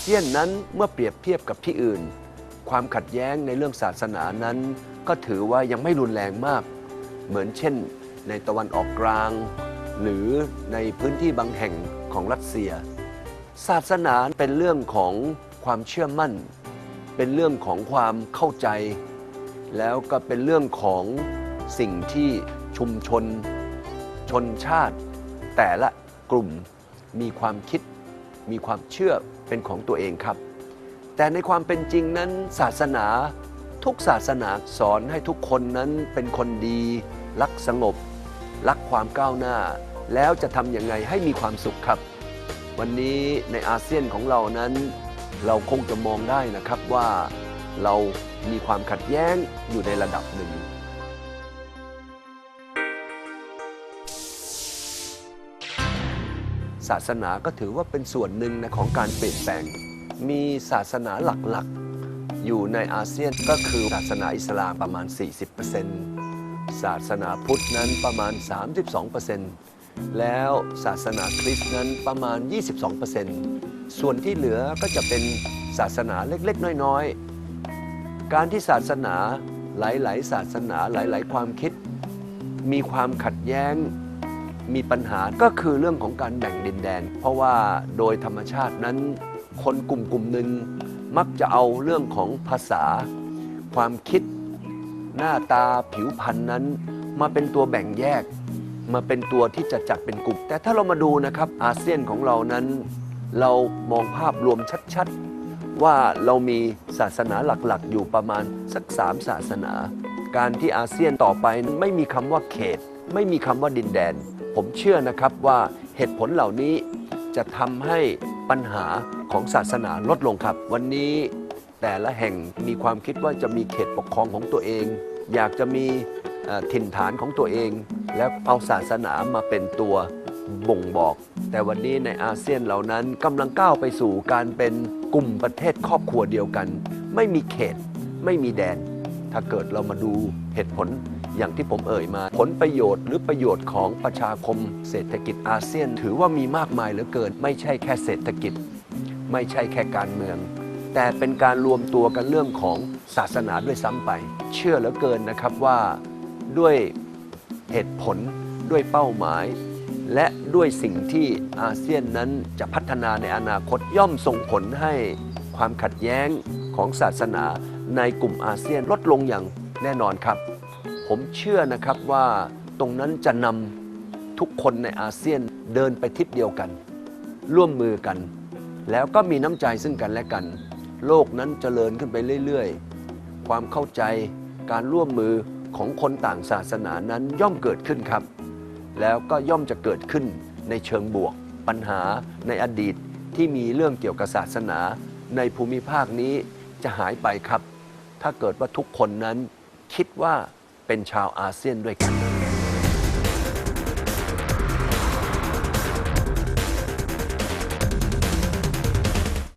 เซียนนั้นเมื่อเปรียบเทียบกับที่อื่น ความขัดแย้งในเรื่องศาสนานั้น ก็ถือว่ายังไม่รุนแรงมาก เหมือนเช่น ในตะวันออกกลาง หรือในพื้นที่บางแห่งของรัสเซีย ศาสนาเป็นเรื่องของความเชื่อมั่น เป็นเรื่องของความเข้าใจ แล้วก็เป็นเรื่องของสิ่งที่ชุมชน ชนชาติ แต่ละกลุ่มมีความคิด มีความเชื่อเป็นของตัวเองครับ แต่ในความเป็นจริงนั้นศาสนาทุกศาสนาสอนให้ทุกคนนั้นเป็นคนดี รักสงบ รักความก้าวหน้า แล้วจะทำยังไงให้มีความสุขครับ วันนี้ในอาเซียนของเรานั้น เราคงจะมองได้นะครับว่าเรามีความขัดแย้งอยู่ในระดับหนึ่งาสนาก็ถือว่าเป็นส่วนหนึ่งนะของการเปลี่ยนแปลง มีศาสนาหลักๆ อยู่ในอาเซียนก็คือศาสนาอิสลามประมาณ 40%ศาสนาพุทธนั้นประมาณ 32%แล้วศาสนาคริสต์นั้นประมาณ 22%ส่วนที่เหลือก็จะเป็นศาสนาเล็กๆ น้อยๆ การที่ศาสนาหลายๆ ศาสนาหลาย ๆ ความคิด มีความขัดแย้ง มีปัญหาก็คือเรื่องของการแบ่งดินแดน เพราะว่าโดยธรรมชาตินั้น คนกลุ่มกลุ่มหนึ่งมักจะเอาเรื่องของภาษา ความคิด หน้าตาผิวพรรณนั้น มาเป็นตัวแบ่งแยก มาเป็นตัวที่จะจัดเป็นกลุ่ม แต่ถ้าเรามาดูนะครับอาเซียนของเรานั้น เรามองภาพรวมชัดๆ ว่าเรามีศาสนาหลักๆ อยู่ประมาณสักสามศาสนา การที่อาเซียนต่อไปไม่มีคำว่าเขต ไม่มีคำว่าดินแดน ผมเชื่อนะครับว่าเหตุผลเหล่านี้จะทำให้ปัญหาของศาสนาลดลงครับ วันนี้แต่ละแห่งมีความคิดว่าจะมีเขตปกครองของตัวเอง อยากจะมีถิ่นฐานของตัวเอง แล้วเอาศาสนามาเป็นตัวบ่งบอก แต่วันนี้ในอาเซียนเหล่านั้นกำลังก้าวไปสู่การเป็นกลุ่มประเทศครอบครัวเดียวกัน ไม่มีเขตไม่มีแดน ถ้าเกิดเรามาดูเหตุผล อย่างที่ผมเอ่ยมา ผลประโยชน์หรือประโยชน์ของประชาคม เศรษฐกิจอาเซียน ถือว่ามีมากมายเหลือเกิน ไม่ใช่แค่เศรษฐกิจ ไม่ใช่แค่การเมือง แต่เป็นการรวมตัวกันเรื่องของศาสนาด้วยซ้ำไป เชื่อเหลือเกินนะครับว่าด้วยเหตุผลด้วยเป้าหมาย และด้วยสิ่งที่อาเซียนนั้นจะพัฒนาในอนาคตย่อมส่งผลให้ความขัดแย้งของศาสนาในกลุ่มอาเซียนลดลงอย่างแน่นอนครับ ผมเชื่อนะครับว่าตรงนั้นจะนำทุกคนในอาเซียนเดินไปทิศเดียวกัน ร่วมมือกัน แล้วก็มีน้ำใจซึ่งกันและกัน โลกนั้นเจริญขึ้นไปเรื่อยๆ ความเข้าใจการร่วมมือของคนต่างศาสนานั้นย่อมเกิดขึ้นครับ แล้วก็ย่อมจะเกิดขึ้นในเชิงบวก ปัญหาในอดีตที่มีเรื่องเกี่ยวกับศาสนา ในภูมิภาคนี้จะหายไปครับ ถ้าเกิดว่าทุกคนนั้นคิดว่า เป็นชาวอาเซียนด้วยกัน